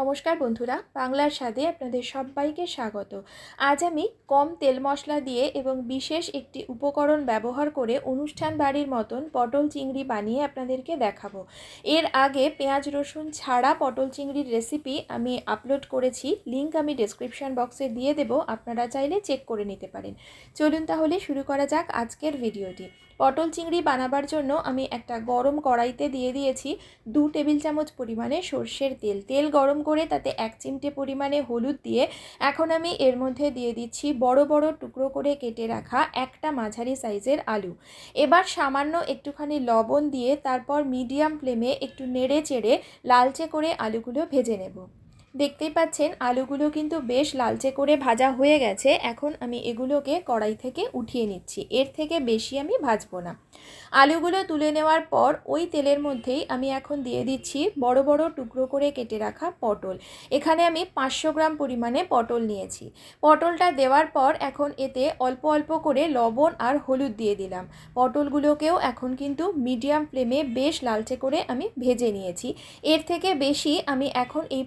নমস্কার বন্ধুরা, বাংলার স্বাদে আপনাদের সবাইকে স্বাগত। আজ আমি কম তেল মশলা দিয়ে এবং বিশেষ একটি উপকরণ ব্যবহার করে অনুষ্ঠান বাড়ির মতন পটল চিংড়ি বানিয়ে আপনাদেরকে দেখাবো। এর আগে পেঁয়াজ রসুন ছাড়া পটল চিংড়ির রেসিপি আমি আপলোড করেছি, লিংক আমি ডেসক্রিপশন বক্সে দিয়ে দেবো, আপনারা চাইলে চেক করে নিতে পারেন। চলুন তাহলে শুরু করা যাক আজকের ভিডিওটি। পটল চিংড়ি বানাবার জন্য আমি একটা গরম কড়াইতে দিয়ে দিয়েছি দু টেবিল চামচ পরিমাণে সর্ষের তেল। তেল গরম করে তাতে এক চিমটে পরিমাণে হলুদ দিয়ে এখন আমি এর মধ্যে দিয়ে দিচ্ছি বড় বড় টুকরো করে কেটে রাখা একটা মাঝারি সাইজের আলু। এবার সামান্য একটুখানি লবণ দিয়ে তারপর মিডিয়াম ফ্লেমে একটু নেড়ে চেড়ে লালচে করে আলুগুলো ভেজে নেব। দেখতেই পাচ্ছেন, আলুগুলো কিন্তু বেশ লালচে করে ভাজা হয়ে গেছে। এখন আমি এগুলোকে কড়াই থেকে উঠিয়ে নিচ্ছি। এর থেকে বেশি আমি ভাজবো না। আলুগুলো তুলে নেওয়ার পর ওই তেলের মধ্যেই আমি এখন দিয়ে দিচ্ছি বড় বড় টুকরো করে কেটে রাখা পটল। এখানে আমি পাঁচশো গ্রাম পরিমাণে পটল নিয়েছি। পটলটা দেওয়ার পর এখন এতে অল্প অল্প করে লবণ আর হলুদ দিয়ে দিলাম। পটলগুলোকেও এখন কিন্তু মিডিয়াম ফ্লেমে বেশ লালচে করে আমি ভেজে নিয়েছি। এর থেকে বেশি আমি এখন এই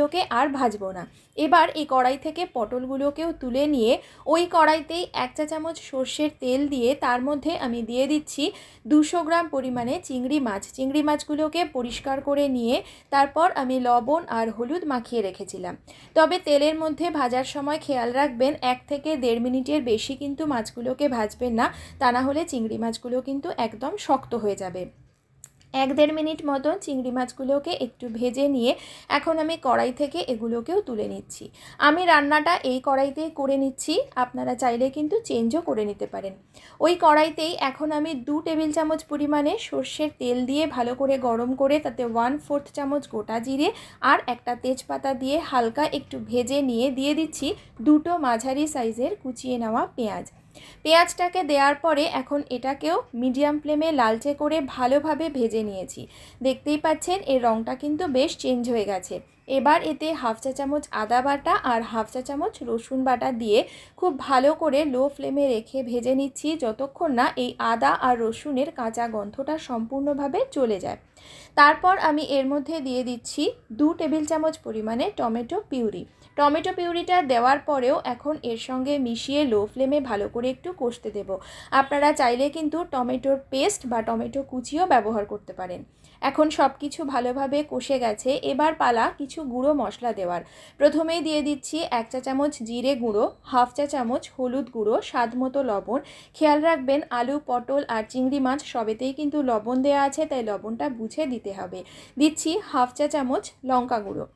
পটলগুলোকে আর ভাজবো না। এবার এই কড়াই থেকে পটলগুলোকেও তুলে নিয়ে ওই কড়াইতেই এক চা চামচ সর্ষের তেল দিয়ে তার মধ্যে আমি দিয়ে দিচ্ছি দুশো গ্রাম পরিমাণে চিংড়ি মাছ। চিংড়ি মাছগুলোকে পরিষ্কার করে নিয়ে তারপর আমি লবণ আর হলুদ মাখিয়ে রেখেছিলাম। তবে তেলের মধ্যে ভাজার সময় খেয়াল রাখবেন, এক থেকে দেড় মিনিটের বেশি কিন্তু মাছগুলোকে ভাজবেন না, তা না হলে চিংড়ি মাছগুলো কিন্তু একদম শক্ত হয়ে যাবে। এক দেড় মিনিট মতো চিংড়ি মাছগুলোকে একটু ভেজে নিয়ে এখন আমি কড়াই থেকে এগুলোকেও তুলে নিচ্ছি। আমি রান্নাটা এই কড়াইতেই করে নিচ্ছি, আপনারা চাইলে কিন্তু চেঞ্জও করে নিতে পারেন। ওই কড়াইতেই এখন আমি দু টেবিল চামচ পরিমাণে সর্ষের তেল দিয়ে ভালো করে গরম করে তাতে ওয়ান ফোর্থ চামচ গোটা জিরে আর একটা তেজপাতা দিয়ে হালকা একটু ভেজে নিয়ে দিয়ে দিচ্ছি দুটো মাঝারি সাইজের কুচিয়ে নেওয়া পেঁয়াজ। পেঁয়াজটাকে দেওয়ার পরে এখন এটাকেও মিডিয়াম ফ্লেমে লালচে করে ভালোভাবে ভেজে নিয়েছি। দেখতেই পাচ্ছেন, এর রঙটা কিন্তু বেশ চেঞ্জ হয়ে গেছে। এবার এতে হাফ চা চামচ আদা বাটা আর হাফ চা চামচ রসুন বাটা দিয়ে খুব ভালো করে লো ফ্লেমে রেখে ভেজে নিচ্ছি যতক্ষণ না এই আদা আর রসুনের কাঁচা গন্ধটা সম্পূর্ণভাবে চলে যায়। তারপর আমি এর মধ্যে দিয়ে দিচ্ছি দু টেবিল চামচ পরিমাণে টমেটো পিউরি। টমেটো পিউরিটা দেওয়ার পরেও এখন এর সঙ্গে মিশিয়ে লো ফ্লেমে ভালো করে একটু কষতে দেব। আপনারা চাইলে কিন্তু টমেটোর পেস্ট বা টমেটো কুচিও ব্যবহার করতে পারেন। এখন সব কিছু ভালোভাবে কষে গেছে। এবার পালা কিছু গুঁড়ো মশলা দেওয়ার। প্রথমেই দিয়ে দিচ্ছি এক চা চামচ জিরে গুঁড়ো, হাফ চা চামচ হলুদ গুঁড়ো, স্বাদ মতো লবণ। খেয়াল রাখবেন আলু, পটল আর চিংড়ি মাছ সবেতেই কিন্তু লবণ দেওয়া আছে, তাই লবণটা বুঝে দিতে হবে। দিচ্ছি হাফ চা চামচ লঙ্কা গুঁড়ো।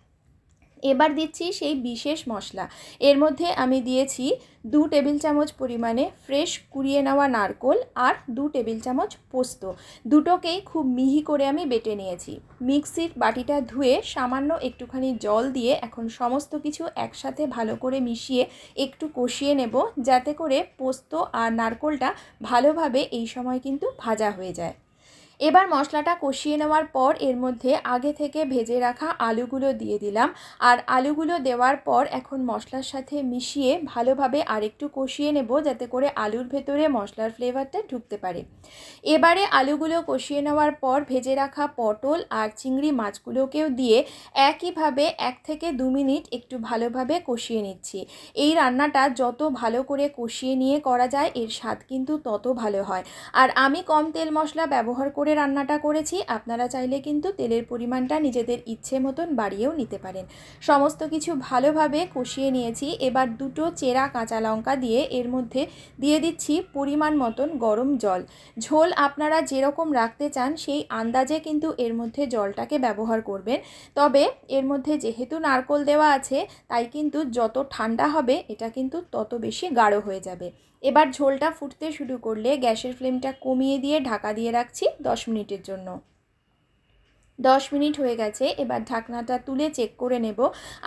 এবার দিচ্ছি সেই বিশেষ মশলা। এর মধ্যে আমি দিয়েছি দু টেবিল চামচ পরিমাণে ফ্রেশ কুড়িয়ে নেওয়া নারকোল আর দু টেবিল চামচ পোস্ত। দুটোকেই খুব মিহি করে আমি বেটে নিয়েছি। মিক্সির বাটিটা ধুয়ে সামান্য একটুখানি জল দিয়ে এখন সমস্ত কিছু একসাথে ভালো করে মিশিয়ে একটু কষিয়ে নেব, যাতে করে পোস্ত আর নারকোলটা ভালোভাবে এই সময় কিন্তু ভাজা হয়ে যায়। এবার মশলাটা কষিয়ে নেওয়ার পর এর মধ্যে আগে থেকে ভেজে রাখা আলুগুলো দিয়ে দিলাম। আর আলুগুলো দেওয়ার পর এখন মশলার সাথে মিশিয়ে ভালোভাবে আরেকটু কষিয়ে নেব যাতে করে আলুর ভেতরে মশলার ফ্লেভারটা ঢুকতে পারে। এবারে আলুগুলো কষিয়ে নেওয়ার পর ভেজে রাখা পটল আর চিংড়ি মাছগুলোকেও দিয়ে একইভাবে এক থেকে দু মিনিট একটু ভালোভাবে কষিয়ে নিচ্ছি। এই রান্নাটা যত ভালো করে কষিয়ে নিয়ে করা যায়, এর স্বাদ কিন্তু তত ভালো হয়। আর আমি কম তেল মশলা ব্যবহার করে করে রান্নাটা করেছি, আপনারা চাইলে কিন্তু তেলের পরিমাণটা নিজেদের ইচ্ছে মতন বাড়িয়েও নিতে পারেন। সমস্ত কিছু ভালোভাবে কষিয়ে নিয়েছি, এবার দুটো চেরা কাঁচা লঙ্কা দিয়ে এর মধ্যে দিয়ে দিচ্ছি পরিমাণ মতন গরম জল। ঝোল আপনারা যেরকম রাখতে চান, সেই আন্দাজে কিন্তু এর মধ্যে জলটাকে ব্যবহার করবেন। তবে এর মধ্যে যেহেতু নারকোল দেওয়া আছে, তাই কিন্তু যত ঠান্ডা হবে, এটা কিন্তু তত বেশি গাঢ় হয়ে যাবে। এবার ঝোলটা ফুটতে শুরু করলে গ্যাসের ফ্লেমটা কমিয়ে দিয়ে ঢাকা দিয়ে রাখছি দশ মিনিটের জন্য। দশ মিনিট হয়ে গেছে, এবার ঢাকনাটা তুলে চেক করে নেব।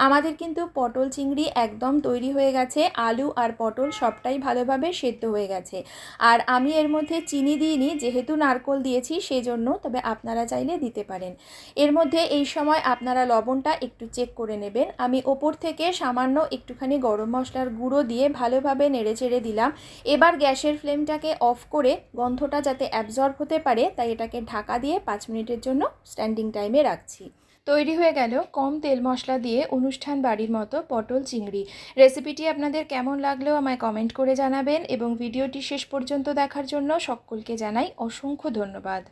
আমাদের কিন্তু পটল চিংড়ি একদম তৈরি হয়ে গেছে, আলু আর পটল সবটাই ভালোভাবে সেদ্ধ হয়ে গেছে। আর আমি এর মধ্যে চিনি দিইনি, যেহেতু নারকোল দিয়েছি সেজন্য, তবে আপনারা চাইলে দিতে পারেন। এর মধ্যে এই সময় আপনারা লবণটা একটু চেক করে নেবেন। আমি ওপর থেকে সামান্য একটুখানি গরম মশলার গুঁড়ো দিয়ে ভালোভাবে নেড়ে চেড়ে দিলাম। এবার গ্যাসের ফ্লেমটাকে অফ করে গন্ধটা যাতে অ্যাবজর্ব হতে পারে, তাই এটাকে ঢাকা দিয়ে পাঁচ মিনিটের জন্য স্ট্যান্ড স্ট্যান্ডিং টাইমে রাখছি। তৈরি হয়ে গেল কম তেল মশলা দিয়ে অনুষ্ঠান বাড়ির মতো পটল চিংড়ি। রেসিপিটি আপনাদের কেমন লাগলেও আমায় কমেন্ট করে জানাবেন এবং ভিডিওটি শেষ পর্যন্ত দেখার জন্য সকলকে জানাই অসংখ্য ধন্যবাদ।